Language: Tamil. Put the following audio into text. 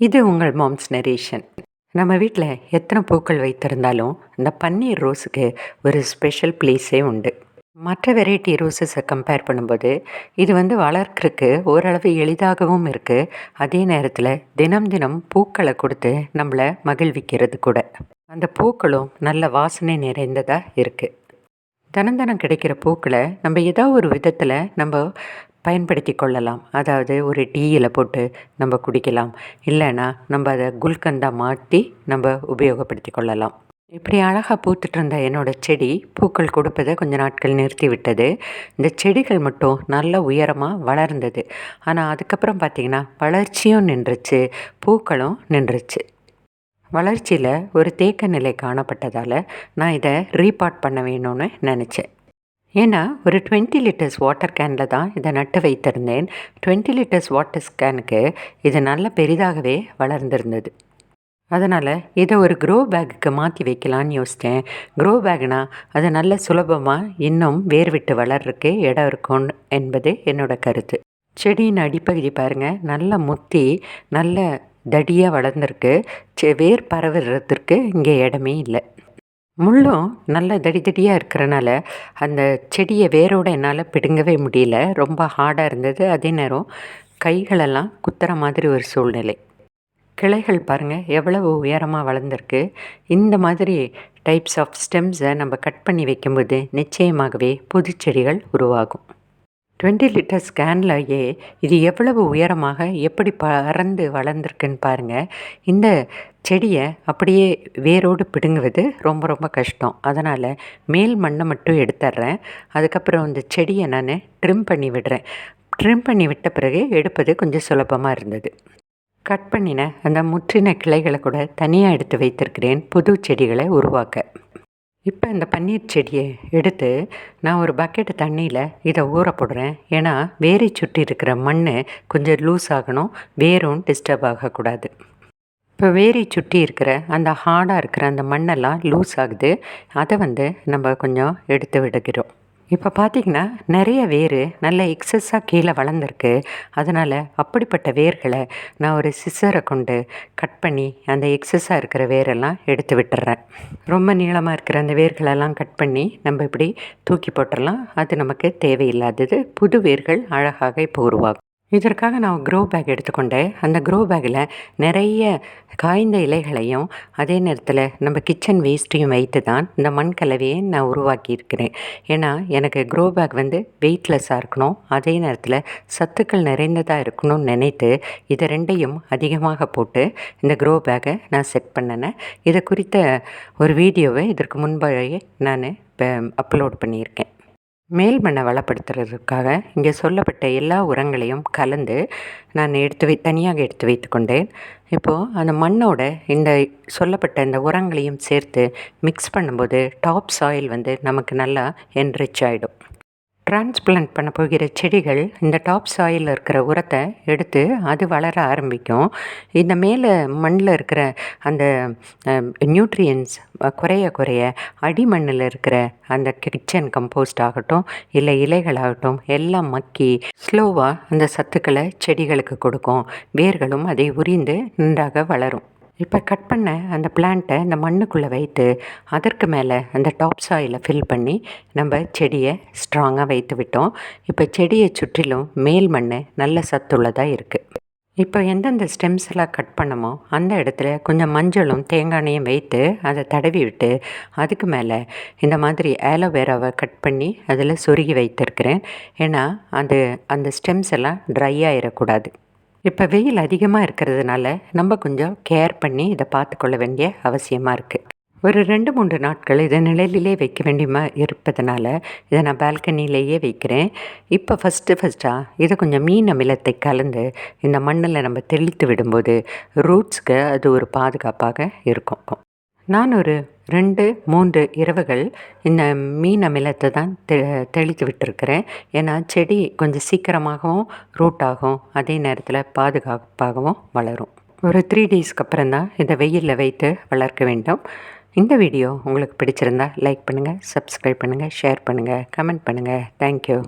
இது உங்கள் மாம்ஸ் நரேஷன் நம்ம வீட்டில் எத்தனை பூக்கள் வைத்திருந்தாலும் இந்த பன்னீர் ரோஸுக்கு ஒரு ஸ்பெஷல் பிளேஸே உண்டு. மற்ற வெரைட்டி ரோஸஸை கம்பேர் பண்ணும்போது இது வந்து வளர்க்குறக்கு ஓரளவு எளிதாகவும் இருக்குது அதே நேரத்தில் தினம் தினம் பூக்களை கொடுத்து நம்மளை மகிழ்விக்கிறது கூட. அந்த பூக்களும் நல்ல வாசனை நிறைந்ததாக இருக்குது தினம் தினம் கிடைக்கிற பூக்களை நம்ம ஏதோ ஒரு விதத்தில் நம்ம பயன்படுத்தி கொள்ளலாம். அதாவது ஒரு டீயில் போட்டு நம்ம குடிக்கலாம். இல்லைன்னா நம்ம அதை குல்கந்தா மாற்றி நம்ம உபயோகப்படுத்தி கொள்ளலாம். இப்படி அழகாக பூத்துட்டு இருந்த என்னோடய செடி பூக்கள் கொடுப்பதை கொஞ்ச நாட்கள் நிறுத்தி விட்டது. இந்த செடிகள் மட்டும் நல்ல உயரமாக வளர்ந்தது. ஆனால் அதுக்கப்புறம் பார்த்திங்கன்னா வளர்ச்சியும் நின்றுச்சு பூக்களும் நின்றுச்சு. வளர்ச்சியில் ஒரு தேக்க நிலை காணப்பட்டதால் நான் இதை ரீபாட் பண்ண வேணும்னு நினச்சேன். ஏன்னா ஒரு டுவெண்ட்டி லிட்டர்ஸ் வாட்டர் கேனில் தான் இதை நட்டு வைத்திருந்தேன். டுவெண்ட்டி லிட்டர்ஸ் வாட்டர் கேனுக்கு இது நல்ல பெரிதாகவே வளர்ந்துருந்தது. அதனால் இதை ஒரு க்ரோ பேக்குக்கு மாற்றி வைக்கலான்னு யோசித்தேன். க்ரோ பேக்னா அது நல்ல சுலபமாக இன்னும் வேர் விட்டு வளர்றதுக்கு இடம் இருக்கும் என்பது என்னோடய கருத்து. செடியின் அடிப்பகுதி பாருங்கள் நல்லா முத்தி நல்ல தடியாக வளர்ந்துருக்கு. வேர் பரவுறதுக்கு இங்கே இடமே இல்லை. முள்ளும் நல்ல தடி தடியாக இருக்கிறனால அந்த செடியை வேரோடு என்னால் பிடுங்கவே முடியல. ரொம்ப ஹார்டாக இருந்தது. அதே நேரம் கைகளெல்லாம் குத்துற மாதிரி ஒரு சூழ்நிலை. கிளைகள் பாருங்கள் எவ்வளவு உயரமாக வளர்ந்துருக்கு. இந்த மாதிரி டைப்ஸ் ஆஃப் ஸ்டெம்ஸை நம்ம கட் பண்ணி வைக்கும்போது நிச்சயமாகவே புதுச்செடிகள் உருவாகும். டுவெண்ட்டி லிட்டர் ஸ்கேன்லேயே இது எவ்வளவு உயரமாக எப்படி பறந்து வளர்ந்துருக்குன்னு பாருங்கள் இந்த செடியை அப்படியே வேரோடு பிடுங்குவது ரொம்ப ரொம்ப கஷ்டம். அதனால் மேல் மண்ணை மட்டும் எடுத்துட்றேன் அதுக்கப்புறம் இந்த செடியை நான் ட்ரிம் பண்ணி விடுறேன். ட்ரிம் பண்ணி விட்ட பிறகு எடுப்பது கொஞ்சம் சுலபமாக இருந்தது. கட் பண்ணின அந்த முற்றின கிளைகளை கூட தனியாக எடுத்து வைத்திருக்கிறேன் புது செடிகளை உருவாக்க. இப்போ இந்த பன்னீர் செடியை எடுத்து நான் ஒரு பக்கெட்டு தண்ணியில் இதை ஊற போடுறேன். ஏன்னா வேரை சுற்றி இருக்கிற மண் கொஞ்சம் லூஸ் ஆகணும். வேரும் டிஸ்டர்ப் ஆகக்கூடாது. இப்போ வேரை சுற்றி இருக்கிற அந்த ஹார்டாக இருக்கிற அந்த மண்ணெல்லாம் லூஸ் ஆகுது. அதை வந்து நம்ம கொஞ்சம் எடுத்து விடுகிறோம். இப்போ பார்த்திங்கன்னா நிறைய வேர் நல்ல எக்ஸஸாக கீழே வளர்ந்துருக்கு. அதனால் அப்படிப்பட்ட வேர்களை நான் ஒரு சிசரை கொண்டு கட் பண்ணி அந்த எக்ஸஸாக இருக்கிற வேரெல்லாம் எடுத்து விட்டுறேன். ரொம்ப நீளமாக இருக்கிற அந்த வேர்களெல்லாம் கட் பண்ணி நம்ம இப்படி தூக்கி போட்டுடலாம் அது நமக்கு தேவையில்லாதது. புது வேர்கள் அழகாக இப்போ உருவாகும். இதற்காக நான் க்ரோ பேக் எடுத்துக்கொண்டேன் அந்த க்ரோ பேக்கில் நிறைய காய்ந்த இலைகளையும் அதே நேரத்தில் நம்ம கிச்சன் வேஸ்ட்டையும் வைத்து தான் இந்த மண் கலவையை நான் உருவாக்கியிருக்கிறேன். ஏன்னா எனக்கு க்ரோ பேக் வந்து வெயிட்லெஸ்ஸாக இருக்கணும். அதே நேரத்தில் சத்துக்கள் நிறைந்ததாக இருக்கணும்னு நினைத்து இதை ரெண்டையும் அதிகமாக போட்டு இந்த க்ரோ பேக்கை நான் செட் பண்ணினேன். இதை குறித்த ஒரு வீடியோவை இதற்கு முன்பாகவே நான் இப்போ அப்லோட் பண்ணியிருக்கேன். மேல் மண்ணை வளப்படுத்துறதுக்காக இங்கே சொல்லப்பட்ட எல்லா உரங்களையும் கலந்து நான் எடுத்து வை தனியாக எடுத்து வைத்து கொண்டேன். இப்போது அந்த மண்ணோட இந்த சொல்லப்பட்ட இந்த உரங்களையும் சேர்த்து மிக்ஸ் பண்ணும்போது டாப் சாயில் வந்து நமக்கு நல்லா என்ரிச் ஆகிடும் டிரான்ஸ்பிளான்ட் பண்ண போகிற செடிகள் இந்த டாப் சாயில் இருக்கிற உரத்தை எடுத்து அது வளர ஆரம்பிக்கும். இந்த மேலே மண்ணில் இருக்கிற அந்த நியூட்ரியன்ஸ் குறைய குறைய அடி மண்ணில் இருக்கிற அந்த கிச்சன் கம்போஸ்ட் ஆகட்டும் இல்லை இலைகளாகட்டும் எல்லாம் மக்கி ஸ்லோவாக அந்த சத்துக்களை செடிகளுக்கு கொடுக்கும். வேர்களும் அதை உரிந்து நன்றாக வளரும். இப்போ கட் பண்ண அந்த பிளான்ட்டை இந்த மண்ணுக்குள்ளே வைத்து அதற்கு மேலே அந்த டாப் சாயிலை ஃபில் பண்ணி நம்ம செடியை ஸ்ட்ராங்காக வைத்து விட்டோம். இப்போ செடியை சுற்றிலும் மேல் மண் நல்ல சத்துள்ளதாக இருக்குது இப்போ எந்தெந்த ஸ்டெம்ஸ் எல்லாம் கட் பண்ணமோ அந்த இடத்துல கொஞ்சம் மஞ்சளும் தேங்காயையும் வைத்து அதை தடவி விட்டு அதுக்கு மேலே இந்த மாதிரி ஆலோவேராவை கட் பண்ணி அதில் சொருகி வைத்திருக்கிறேன். ஏன்னா அது அந்த ஸ்டெம்ஸ் எல்லாம் ட்ரை ஆகிடக்கூடாது இப்போ வெயில் அதிகமாக இருக்கிறதுனால நம்ம கொஞ்சம் கேர் பண்ணி இதை பார்த்துக்கொள்ள வேண்டிய அவசியமாக இருக்குது ஒரு ரெண்டு மூன்று நாட்கள் இதை நிழலிலே வைக்க வேண்டியமா இருப்பதனால இதை நான் பால்கனிலேயே வைக்கிறேன். இப்போ ஃபஸ்ட்டு ஃபஸ்ட்டாக இதை கொஞ்சம் மீன் அமிலத்தை கலந்து இந்த மண்ணில் நம்ம தெளித்து விடும்போது ரூட்ஸ்க்கு அது ஒரு பாதுகாப்பாக இருக்கும். நான் ஒரு ரெண்டு மூன்று இரவுகள் இந்த மீன் அமிலத்தை தான் தெ தெளித்து விட்டுருக்கிறேன். ஏன்னா செடி கொஞ்சம் சீக்கிரமாகவும் ரூட் ஆகும். அதே நேரத்தில் பாதுகாப்பாகவும் வளரும். ஒரு த்ரீ டேஸ்க்கு அப்புறம் தான் இதை வெயிலில் வைத்து வளர்க்க வேண்டும். இந்த வீடியோ உங்களுக்கு பிடிச்சிருந்தா லைக் பண்ணுங்கள் சப்ஸ்கிரைப் பண்ணுங்கள் ஷேர் பண்ணுங்கள் கமெண்ட் பண்ணுங்கள் தேங்க்யூ